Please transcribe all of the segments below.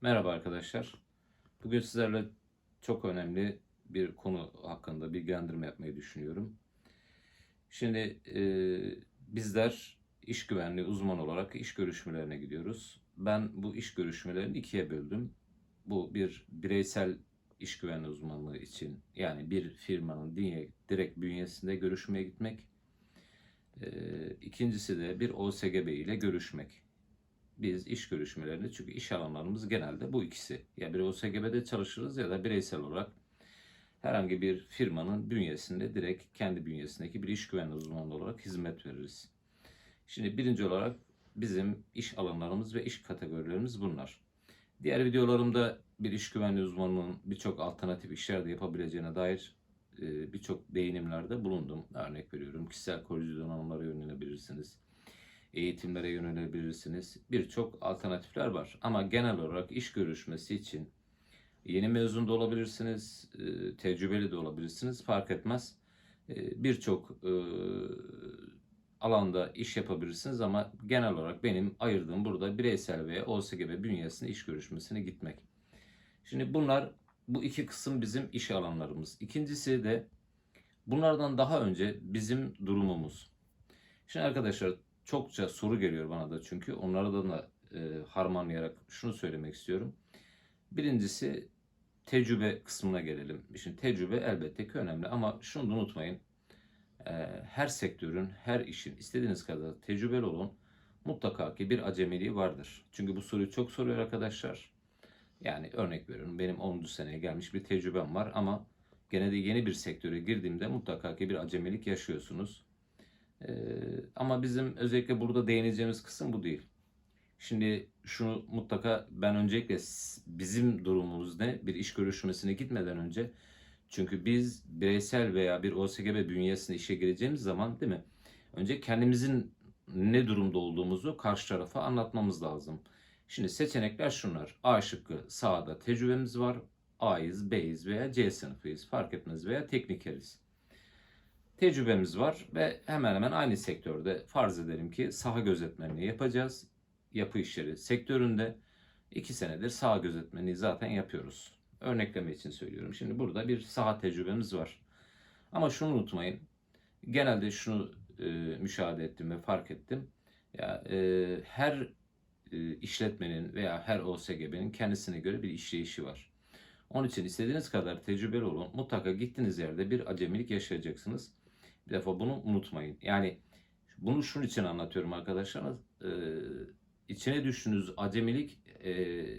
Merhaba arkadaşlar. Bugün sizlerle çok önemli bir konu hakkında bilgilendirme yapmayı düşünüyorum. Şimdi e, bizler iş güvenliği uzmanı olarak iş görüşmelerine gidiyoruz. Ben bu iş görüşmelerini ikiye böldüm. Bu bir bireysel iş güvenliği uzmanlığı için yani bir firmanın direkt bünyesinde görüşmeye gitmek. E, ikincisi de bir OSGB ile görüşmek biz iş görüşmelerinde çünkü iş alanlarımız genelde bu ikisi. Ya bir OSGB'de çalışırız ya da bireysel olarak herhangi bir firmanın bünyesinde direkt kendi bünyesindeki bir iş güvenliği uzmanı olarak hizmet veririz. Şimdi birinci olarak bizim iş alanlarımız ve iş kategorilerimiz bunlar. Diğer videolarımda bir iş güvenliği uzmanının birçok alternatif işler de yapabileceğine dair e, birçok değinimlerde bulundum. Örnek veriyorum kişisel koruyucu donanımlara yönelebilirsiniz eğitimlere yönelebilirsiniz. Birçok alternatifler var. Ama genel olarak iş görüşmesi için yeni mezun da olabilirsiniz, e, tecrübeli de olabilirsiniz. Fark etmez. E, Birçok e, alanda iş yapabilirsiniz ama genel olarak benim ayırdığım burada bireysel veya OSGB bünyesinde iş görüşmesine gitmek. Şimdi bunlar bu iki kısım bizim iş alanlarımız. İkincisi de bunlardan daha önce bizim durumumuz. Şimdi arkadaşlar çokça soru geliyor bana da çünkü onları da e, harmanlayarak şunu söylemek istiyorum. Birincisi tecrübe kısmına gelelim. Şimdi tecrübe elbette ki önemli ama şunu da unutmayın. E, her sektörün, her işin istediğiniz kadar tecrübeli olun. Mutlaka ki bir acemiliği vardır. Çünkü bu soruyu çok soruyor arkadaşlar. Yani örnek veriyorum benim 10. seneye gelmiş bir tecrübem var ama gene de yeni bir sektöre girdiğimde mutlaka ki bir acemilik yaşıyorsunuz. Ee, ama bizim özellikle burada değineceğimiz kısım bu değil. Şimdi şunu mutlaka ben öncelikle bizim durumumuz ne? Bir iş görüşmesine gitmeden önce çünkü biz bireysel veya bir OSGB bünyesinde işe gireceğimiz zaman değil mi? Önce kendimizin ne durumda olduğumuzu karşı tarafa anlatmamız lazım. Şimdi seçenekler şunlar. A şıkkı sağda tecrübemiz var. A'yız, B'yiz veya C sınıfıyız. Fark etmez veya teknikeriz tecrübemiz var ve hemen hemen aynı sektörde farz edelim ki saha gözetmenliği yapacağız. Yapı işleri sektöründe iki senedir saha gözetmenliği zaten yapıyoruz. Örnekleme için söylüyorum. Şimdi burada bir saha tecrübemiz var. Ama şunu unutmayın. Genelde şunu e, müşahede ettim ve fark ettim. Ya e, her e, işletmenin veya her OSGB'nin kendisine göre bir işleyişi var. Onun için istediğiniz kadar tecrübeli olun. Mutlaka gittiğiniz yerde bir acemilik yaşayacaksınız. Bir defa bunu unutmayın. Yani bunu şunun için anlatıyorum arkadaşlar. Ee, içine düştüğünüz acemilik e,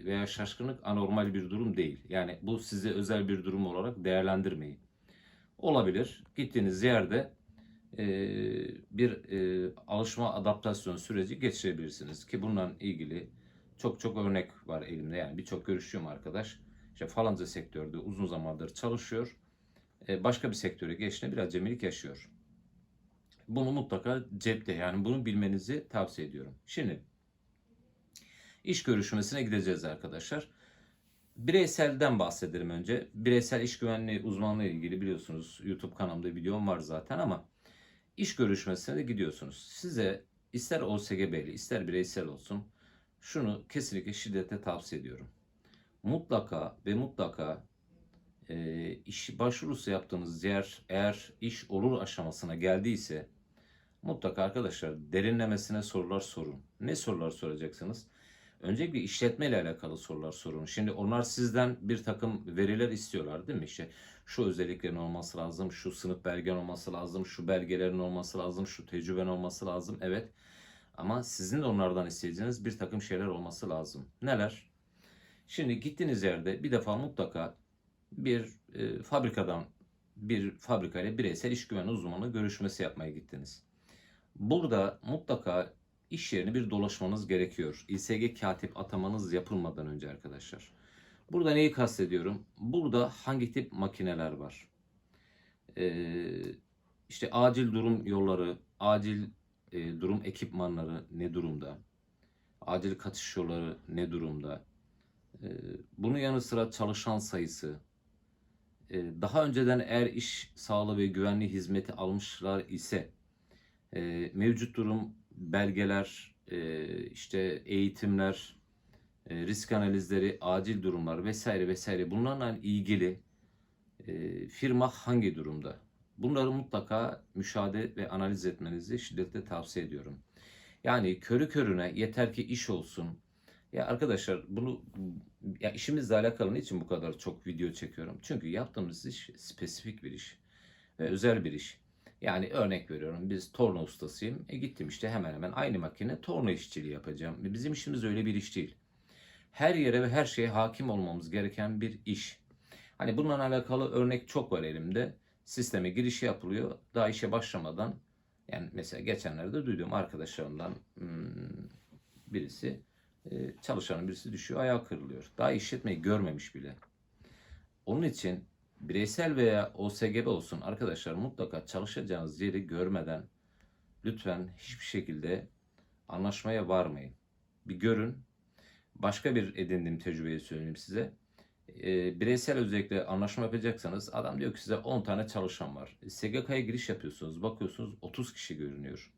veya şaşkınlık anormal bir durum değil. Yani bu size özel bir durum olarak değerlendirmeyin. Olabilir. Gittiğiniz yerde e, bir e, alışma adaptasyon süreci geçirebilirsiniz ki bununla ilgili çok çok örnek var elimde. Yani birçok görüşüyorum arkadaş. İşte falanca sektörde uzun zamandır çalışıyor. E, başka bir sektöre geçtiğinde bir acemilik yaşıyor. Bunu mutlaka cepte yani bunu bilmenizi tavsiye ediyorum. Şimdi iş görüşmesine gideceğiz arkadaşlar. Bireyselden bahsedelim önce. Bireysel iş güvenliği uzmanlığı ile ilgili biliyorsunuz YouTube kanalımda videom var zaten ama iş görüşmesine de gidiyorsunuz. Size ister OSGB'li ister bireysel olsun şunu kesinlikle şiddetle tavsiye ediyorum. Mutlaka ve mutlaka e, iş başvurusu yaptığınız yer eğer iş olur aşamasına geldiyse mutlaka arkadaşlar derinlemesine sorular sorun. Ne sorular soracaksınız? Öncelikle işletme ile alakalı sorular sorun. Şimdi onlar sizden bir takım veriler istiyorlar değil mi? İşte şu özelliklerin olması lazım, şu sınıf belgen olması lazım, şu belgelerin olması lazım, şu tecrüben olması lazım. Evet. Ama sizin de onlardan isteyeceğiniz bir takım şeyler olması lazım. Neler? Şimdi gittiğiniz yerde bir defa mutlaka bir e, fabrikadan bir fabrikayla bireysel iş güvenliği uzmanı görüşmesi yapmaya gittiniz. Burada mutlaka iş yerini bir dolaşmanız gerekiyor. İSG katip atamanız yapılmadan önce arkadaşlar. Burada neyi kastediyorum? Burada hangi tip makineler var? Ee, işte acil durum yolları, acil e, durum ekipmanları ne durumda? Acil kaçış yolları ne durumda? Ee, bunun yanı sıra çalışan sayısı, e, daha önceden eğer iş sağlığı ve güvenliği hizmeti almışlar ise e, mevcut durum belgeler, e, işte eğitimler, e, risk analizleri, acil durumlar vesaire vesaire bunlarla ilgili e, firma hangi durumda? Bunları mutlaka müşahede ve analiz etmenizi şiddetle tavsiye ediyorum. Yani körü körüne yeter ki iş olsun. Ya arkadaşlar bunu ya işimizle alakalı için bu kadar çok video çekiyorum? Çünkü yaptığımız iş spesifik bir iş ve özel bir iş. Yani örnek veriyorum biz torna ustasıyım. E gittim işte hemen hemen aynı makine torna işçiliği yapacağım. E Bizim işimiz öyle bir iş değil. Her yere ve her şeye hakim olmamız gereken bir iş. Hani bununla alakalı örnek çok var elimde. Sisteme giriş yapılıyor. Daha işe başlamadan yani mesela geçenlerde duyduğum arkadaşlarımdan hmm, birisi e, çalışanın birisi düşüyor ayağı kırılıyor. Daha işletmeyi görmemiş bile. Onun için bireysel veya OSGB olsun arkadaşlar mutlaka çalışacağınız yeri görmeden lütfen hiçbir şekilde anlaşmaya varmayın. Bir görün. Başka bir edindiğim tecrübeyi söyleyeyim size. E, bireysel özellikle anlaşma yapacaksanız adam diyor ki size 10 tane çalışan var. E, SGK'ya giriş yapıyorsunuz. Bakıyorsunuz 30 kişi görünüyor.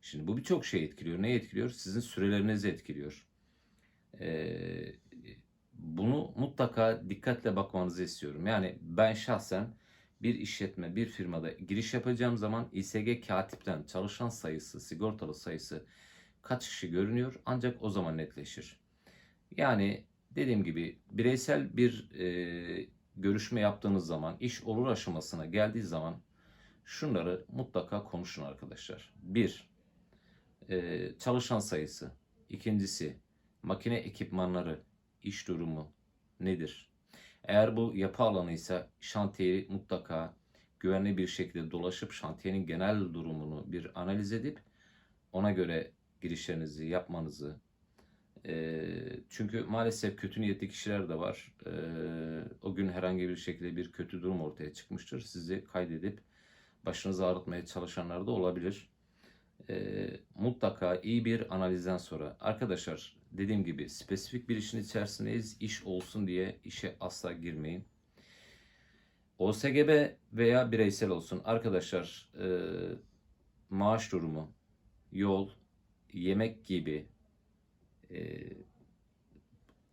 Şimdi bu birçok şey etkiliyor. Ne etkiliyor? Sizin sürelerinizi etkiliyor. Ee, bunu mutlaka dikkatle bakmanızı istiyorum. Yani ben şahsen bir işletme, bir firmada giriş yapacağım zaman İSG katipten çalışan sayısı, sigortalı sayısı kaç kişi görünüyor ancak o zaman netleşir. Yani dediğim gibi bireysel bir e, görüşme yaptığınız zaman, iş olur aşamasına geldiği zaman şunları mutlaka konuşun arkadaşlar. Bir, e, çalışan sayısı. İkincisi, makine ekipmanları, iş durumu nedir? Eğer bu yapı alanıysa şantiyeyi mutlaka güvenli bir şekilde dolaşıp şantiyenin genel durumunu bir analiz edip ona göre girişlerinizi yapmanızı e, çünkü maalesef kötü niyetli kişiler de var. E, o gün herhangi bir şekilde bir kötü durum ortaya çıkmıştır. Sizi kaydedip başınızı ağrıtmaya çalışanlar da olabilir. E, mutlaka iyi bir analizden sonra arkadaşlar dediğim gibi spesifik bir işin içerisindeyiz. İş olsun diye işe asla girmeyin. OSGB veya bireysel olsun arkadaşlar e, maaş durumu, yol, yemek gibi e,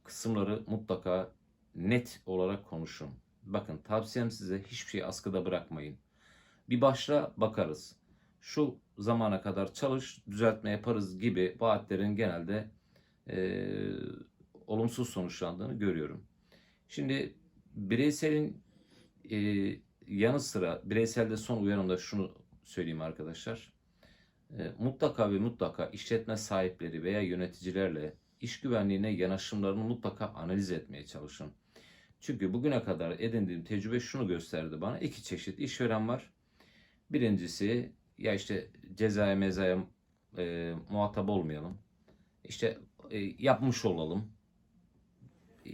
kısımları mutlaka net olarak konuşun. Bakın tavsiyem size hiçbir şeyi askıda bırakmayın. Bir başla bakarız. Şu zamana kadar çalış, düzeltme yaparız gibi vaatlerin genelde e, olumsuz sonuçlandığını görüyorum. Şimdi bireyselin e, yanı sıra bireyselde son uyarımda şunu söyleyeyim arkadaşlar. E, mutlaka ve mutlaka işletme sahipleri veya yöneticilerle iş güvenliğine yanaşımlarını mutlaka analiz etmeye çalışın. Çünkü bugüne kadar edindiğim tecrübe şunu gösterdi bana. iki çeşit işveren var. Birincisi ya işte cezaya mezaya e, muhatap olmayalım. İşte e, yapmış olalım.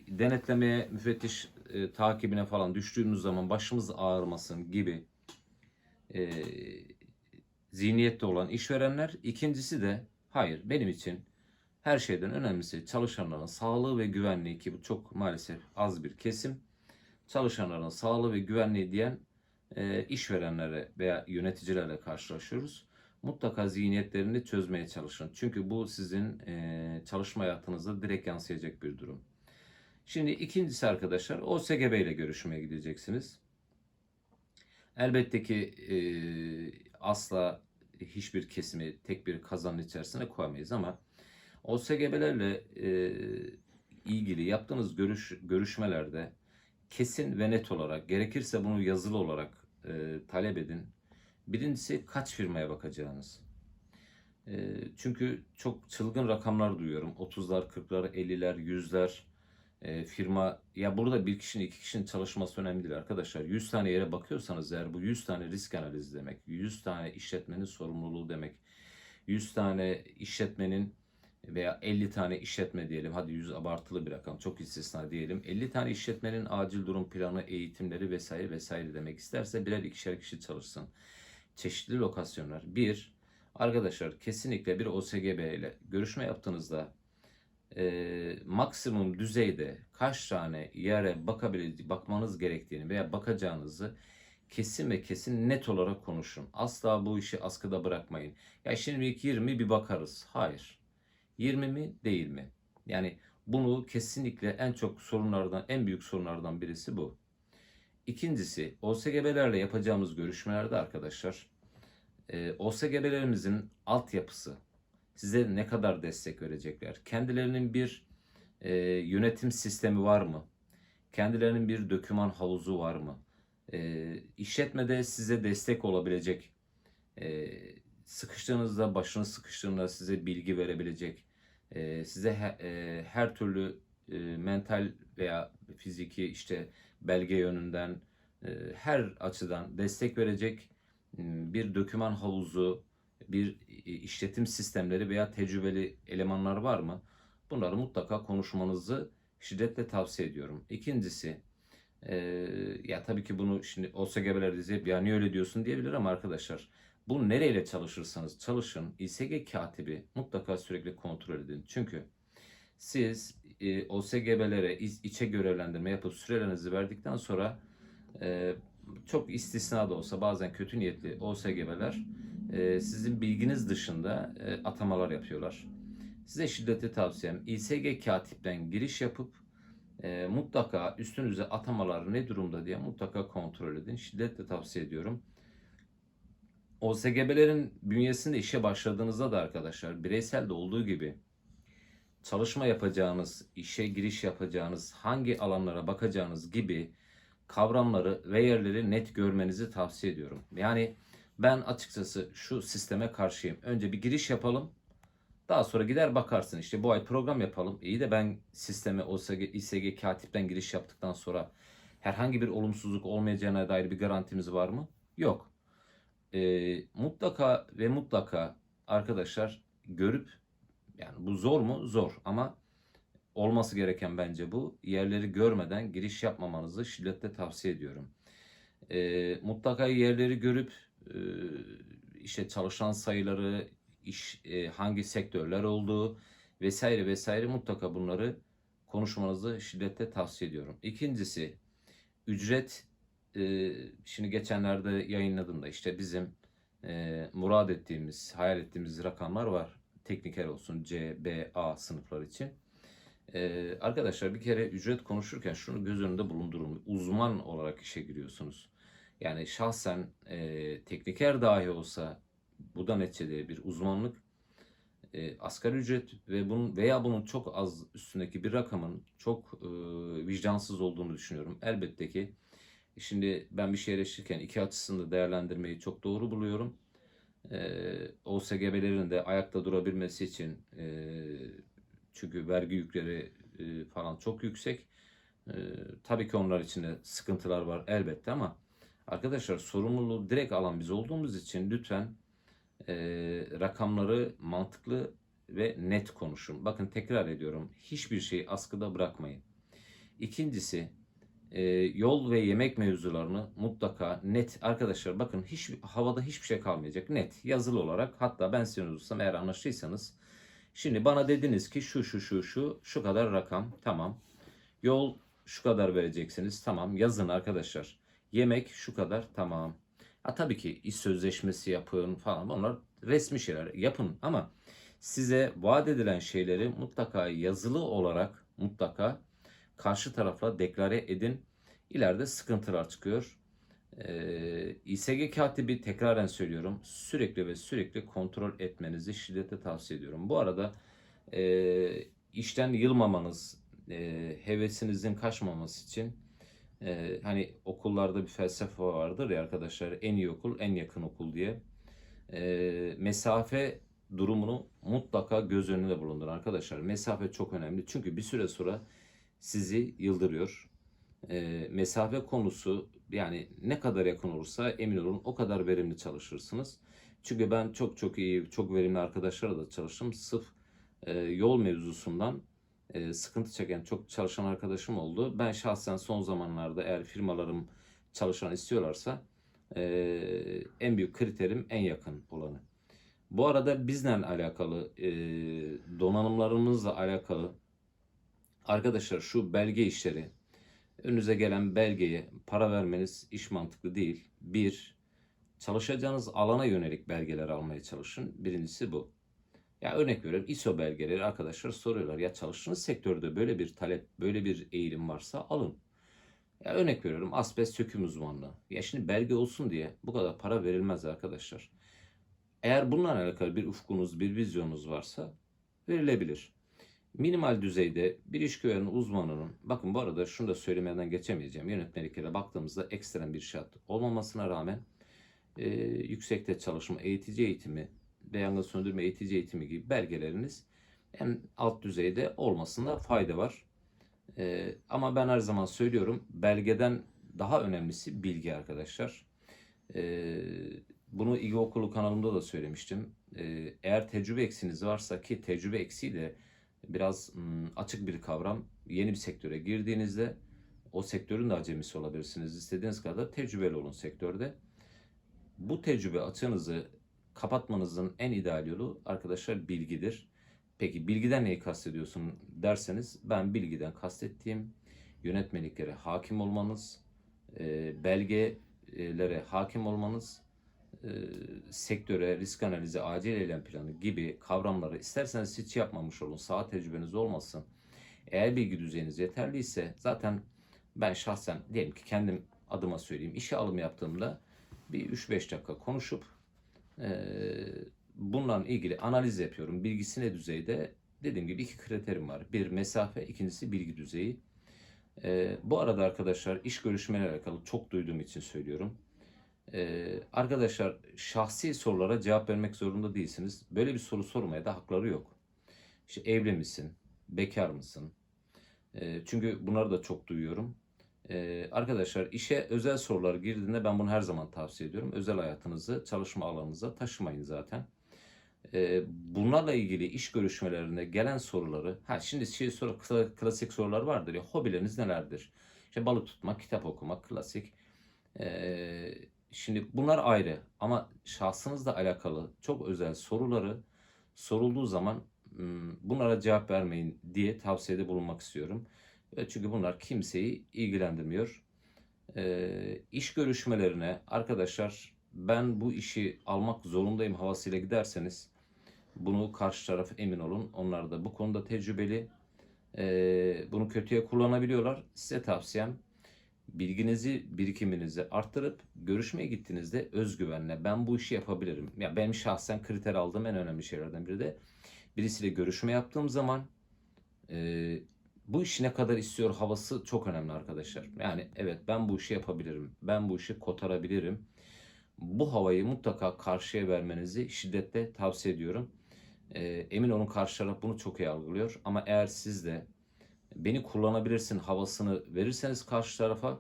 Denetlemeye, müfettiş e, takibine falan düştüğümüz zaman başımız ağrımasın gibi e, zihniyette olan işverenler. İkincisi de hayır benim için her şeyden önemlisi çalışanların sağlığı ve güvenliği ki bu çok maalesef az bir kesim. Çalışanların sağlığı ve güvenliği diyen e, işverenlere veya yöneticilerle karşılaşıyoruz. Mutlaka zihniyetlerini çözmeye çalışın. Çünkü bu sizin e, çalışma hayatınızda direkt yansıyacak bir durum. Şimdi ikincisi arkadaşlar OSGB ile görüşmeye gideceksiniz. Elbette ki e, asla hiçbir kesimi tek bir kazanın içerisine koyamayız ama OSGB'lerle e, ilgili yaptığınız görüş, görüşmelerde kesin ve net olarak gerekirse bunu yazılı olarak e, talep edin. Birincisi kaç firmaya bakacağınız. E, çünkü çok çılgın rakamlar duyuyorum. 30'lar, 40'lar, 50'ler, 100'ler e, firma. Ya burada bir kişinin, iki kişinin çalışması önemli değil arkadaşlar. 100 tane yere bakıyorsanız eğer bu 100 tane risk analizi demek. 100 tane işletmenin sorumluluğu demek. 100 tane işletmenin veya 50 tane işletme diyelim. Hadi 100 abartılı bir rakam. Çok istisna diyelim. 50 tane işletmenin acil durum planı, eğitimleri vesaire vesaire demek isterse birer ikişer kişi çalışsın. Çeşitli lokasyonlar. Bir, arkadaşlar kesinlikle bir OSGB ile görüşme yaptığınızda e, maksimum düzeyde kaç tane yere bakabilir, bakmanız gerektiğini veya bakacağınızı kesin ve kesin net olarak konuşun. Asla bu işi askıda bırakmayın. Ya şimdilik 20 bir bakarız. Hayır. 20 mi değil mi? Yani Bunu kesinlikle en çok sorunlardan, en büyük sorunlardan birisi bu. İkincisi, OSGB'lerle yapacağımız görüşmelerde arkadaşlar, e, OSGB'lerimizin altyapısı, size ne kadar destek verecekler? Kendilerinin bir e, yönetim sistemi var mı? Kendilerinin bir döküman havuzu var mı? E, işletmede size destek olabilecek, e, sıkıştığınızda, başınız sıkıştığında size bilgi verebilecek, e, size he- e, her türlü e, mental veya fiziki işte belge yönünden e, her açıdan destek verecek bir döküman havuzu, bir işletim sistemleri veya tecrübeli elemanlar var mı? Bunları mutlaka konuşmanızı şiddetle tavsiye ediyorum. İkincisi, e, ya tabii ki bunu şimdi OSGB'ler diyecek ya niye öyle diyorsun diyebilir ama arkadaşlar bu nereyle çalışırsanız çalışın İSG katibi mutlaka sürekli kontrol edin. Çünkü siz e, OSGB'lere iç- içe görevlendirme yapıp sürelerinizi verdikten sonra e, çok istisna da olsa bazen kötü niyetli OSGB'ler e, sizin bilginiz dışında e, atamalar yapıyorlar. Size şiddetli tavsiyem İSG katipten giriş yapıp e, mutlaka üstünüze atamalar ne durumda diye mutlaka kontrol edin. Şiddetle tavsiye ediyorum. OSGB'lerin bünyesinde işe başladığınızda da arkadaşlar bireysel de olduğu gibi çalışma yapacağınız, işe giriş yapacağınız, hangi alanlara bakacağınız gibi kavramları ve yerleri net görmenizi tavsiye ediyorum. Yani ben açıkçası şu sisteme karşıyım. Önce bir giriş yapalım. Daha sonra gider bakarsın işte bu ay program yapalım. İyi de ben sisteme OSG, İSG katipten giriş yaptıktan sonra herhangi bir olumsuzluk olmayacağına dair bir garantimiz var mı? Yok. Ee, mutlaka ve mutlaka arkadaşlar görüp yani bu zor mu? Zor ama olması gereken bence bu. Yerleri görmeden giriş yapmamanızı şiddetle tavsiye ediyorum. Ee, mutlaka yerleri görüp e, işte çalışan sayıları, iş e, hangi sektörler olduğu vesaire vesaire mutlaka bunları konuşmanızı şiddetle tavsiye ediyorum. İkincisi ücret e, şimdi geçenlerde yayınladım da işte bizim e, murad ettiğimiz, hayal ettiğimiz rakamlar var. Tekniker olsun C, B, A sınıflar için. E, arkadaşlar bir kere ücret konuşurken şunu göz önünde bulundurun. Uzman olarak işe giriyorsunuz. Yani şahsen e, tekniker dahi olsa bu da neticede bir uzmanlık. E, asgari ücret ve bunun veya bunun çok az üstündeki bir rakamın çok e, vicdansız olduğunu düşünüyorum. Elbette ki şimdi ben bir şey eleştirirken iki açısını değerlendirmeyi çok doğru buluyorum. E, OSGB'lerin de ayakta durabilmesi için e, çünkü vergi yükleri e, falan çok yüksek. E, tabii ki onlar için de sıkıntılar var elbette ama arkadaşlar sorumluluğu direkt alan biz olduğumuz için lütfen e, rakamları mantıklı ve net konuşun. Bakın tekrar ediyorum. Hiçbir şeyi askıda bırakmayın. İkincisi e, yol ve yemek mevzularını mutlaka net arkadaşlar bakın hiç havada hiçbir şey kalmayacak. Net yazılı olarak hatta ben sizin olsam eğer anlaştıysanız şimdi bana dediniz ki şu şu şu şu şu kadar rakam tamam. Yol şu kadar vereceksiniz tamam. Yazın arkadaşlar yemek şu kadar tamam. Ha, tabii ki iş sözleşmesi yapın falan onlar resmi şeyler yapın. Ama size vaat edilen şeyleri mutlaka yazılı olarak mutlaka karşı tarafla deklare edin. İleride sıkıntılar çıkıyor. Ee, İSG katibi tekraren söylüyorum sürekli ve sürekli kontrol etmenizi şiddetle tavsiye ediyorum. Bu arada e, işten yılmamanız, e, hevesinizin kaçmaması için e, hani okullarda bir felsefe vardır ya arkadaşlar en iyi okul en yakın okul diye. E, mesafe durumunu mutlaka göz önünde bulundurun arkadaşlar. Mesafe çok önemli çünkü bir süre sonra sizi yıldırıyor. E, mesafe konusu yani ne kadar yakın olursa emin olun o kadar verimli çalışırsınız. Çünkü ben çok çok iyi, çok verimli arkadaşlarla da çalıştım. Sırf e, yol mevzusundan e, sıkıntı çeken çok çalışan arkadaşım oldu. Ben şahsen son zamanlarda eğer firmalarım çalışan istiyorlarsa e, en büyük kriterim en yakın olanı. Bu arada bizle alakalı, e, donanımlarımızla alakalı Arkadaşlar şu belge işleri, önünüze gelen belgeye para vermeniz iş mantıklı değil. Bir, çalışacağınız alana yönelik belgeler almaya çalışın. Birincisi bu. Ya örnek veriyorum ISO belgeleri arkadaşlar soruyorlar. Ya çalıştığınız sektörde böyle bir talep, böyle bir eğilim varsa alın. Ya örnek veriyorum asbest söküm uzmanlığı. Ya şimdi belge olsun diye bu kadar para verilmez arkadaşlar. Eğer bununla alakalı bir ufkunuz, bir vizyonunuz varsa verilebilir. Minimal düzeyde bir iş güvenliği uzmanının, bakın bu arada şunu da söylemeden geçemeyeceğim. Yönetmeliklere baktığımızda ekstrem bir şart olmamasına rağmen e, yüksekte çalışma, eğitici eğitimi ve yangın söndürme eğitici eğitimi gibi belgeleriniz en alt düzeyde olmasında fayda var. E, ama ben her zaman söylüyorum belgeden daha önemlisi bilgi arkadaşlar. E, bunu İGE Okulu kanalımda da söylemiştim. E, eğer tecrübe eksiniz varsa ki tecrübe eksiği de biraz açık bir kavram. Yeni bir sektöre girdiğinizde o sektörün de acemisi olabilirsiniz. İstediğiniz kadar tecrübeli olun sektörde. Bu tecrübe açığınızı kapatmanızın en ideal yolu arkadaşlar bilgidir. Peki bilgiden neyi kastediyorsun derseniz ben bilgiden kastettiğim yönetmeliklere hakim olmanız, belgelere hakim olmanız, e, sektöre, risk analizi, acil eylem planı gibi kavramları isterseniz hiç yapmamış olun. Saha tecrübeniz olmasın. Eğer bilgi düzeyiniz yeterliyse zaten ben şahsen diyelim ki kendim adıma söyleyeyim. işe alım yaptığımda bir 3-5 dakika konuşup e, bununla ilgili analiz yapıyorum. Bilgisi ne düzeyde? Dediğim gibi iki kriterim var. Bir mesafe, ikincisi bilgi düzeyi. E, bu arada arkadaşlar iş görüşmeyle alakalı çok duyduğum için söylüyorum. Arkadaşlar şahsi sorulara cevap vermek zorunda değilsiniz. Böyle bir soru sormaya da hakları yok. İşte evli misin? Bekar mısın? Çünkü bunları da çok duyuyorum. Arkadaşlar işe özel sorular girdiğinde ben bunu her zaman tavsiye ediyorum. Özel hayatınızı çalışma alanınıza taşımayın zaten. Bunlarla ilgili iş görüşmelerinde gelen soruları, ha şimdi şey soru kla- klasik sorular vardır ya hobileriniz nelerdir? İşte balık tutmak, kitap okumak klasik. Şimdi bunlar ayrı ama şahsınızla alakalı çok özel soruları sorulduğu zaman hmm, bunlara cevap vermeyin diye tavsiyede bulunmak istiyorum. Çünkü bunlar kimseyi ilgilendirmiyor. İş görüşmelerine arkadaşlar ben bu işi almak zorundayım havasıyla giderseniz bunu karşı taraf emin olun. Onlar da bu konuda tecrübeli. Bunu kötüye kullanabiliyorlar. Size tavsiyem bilginizi, birikiminizi arttırıp görüşmeye gittiğinizde özgüvenle ben bu işi yapabilirim. Ya benim şahsen kriter aldığım en önemli şeylerden biri de birisiyle görüşme yaptığım zaman e, bu işi ne kadar istiyor havası çok önemli arkadaşlar. Yani evet ben bu işi yapabilirim. Ben bu işi kotarabilirim. Bu havayı mutlaka karşıya vermenizi şiddetle tavsiye ediyorum. Ee, emin olun karşı taraf bunu çok iyi algılıyor. Ama eğer siz de beni kullanabilirsin havasını verirseniz karşı tarafa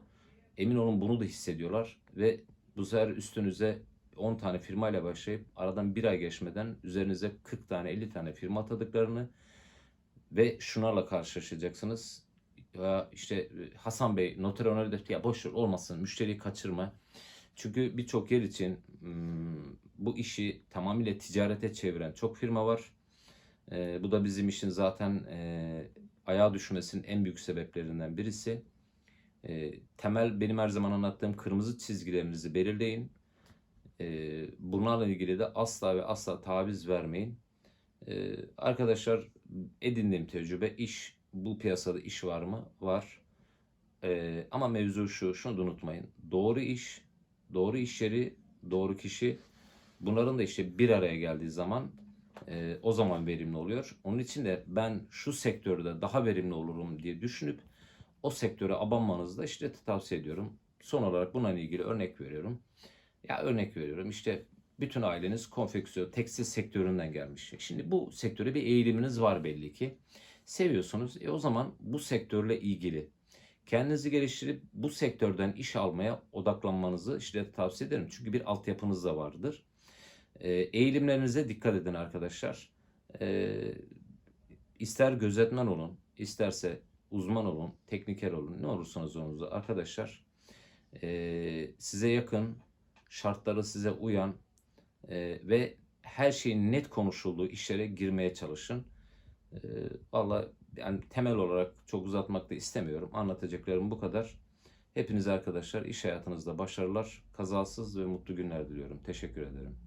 emin olun bunu da hissediyorlar. Ve bu sefer üstünüze 10 tane firmayla başlayıp aradan bir ay geçmeden üzerinize 40 tane 50 tane firma atadıklarını ve şunlarla karşılaşacaksınız. Ya işte Hasan Bey noter onarı defteri ya boş ver olmasın müşteriyi kaçırma. Çünkü birçok yer için hmm, bu işi tamamıyla ticarete çeviren çok firma var. Ee, bu da bizim işin zaten e, ayağa düşmesinin en büyük sebeplerinden birisi. E, temel benim her zaman anlattığım kırmızı çizgilerinizi belirleyin. E, bunlarla ilgili de asla ve asla taviz vermeyin. E, arkadaşlar edindiğim tecrübe iş bu piyasada iş var mı? Var. Ee, ama mevzu şu, şunu da unutmayın. Doğru iş, doğru iş yeri, doğru kişi bunların da işte bir araya geldiği zaman e, o zaman verimli oluyor. Onun için de ben şu sektörde daha verimli olurum diye düşünüp o sektöre abanmanızı da işte tavsiye ediyorum. Son olarak bununla ilgili örnek veriyorum. Ya örnek veriyorum işte bütün aileniz konfeksiyon, tekstil sektöründen gelmiş. Şimdi bu sektöre bir eğiliminiz var belli ki. Seviyorsunuz. E o zaman bu sektörle ilgili kendinizi geliştirip bu sektörden iş almaya odaklanmanızı işte tavsiye ederim. Çünkü bir altyapınız da vardır. E, eğilimlerinize dikkat edin arkadaşlar. E, ister gözetmen olun, isterse uzman olun, tekniker olun, ne olursanız olunuz arkadaşlar. E, size yakın, şartları size uyan e, ve her şeyin net konuşulduğu işlere girmeye çalışın. E, Valla yani temel olarak çok uzatmak da istemiyorum. Anlatacaklarım bu kadar. Hepinize arkadaşlar iş hayatınızda başarılar, kazasız ve mutlu günler diliyorum. Teşekkür ederim.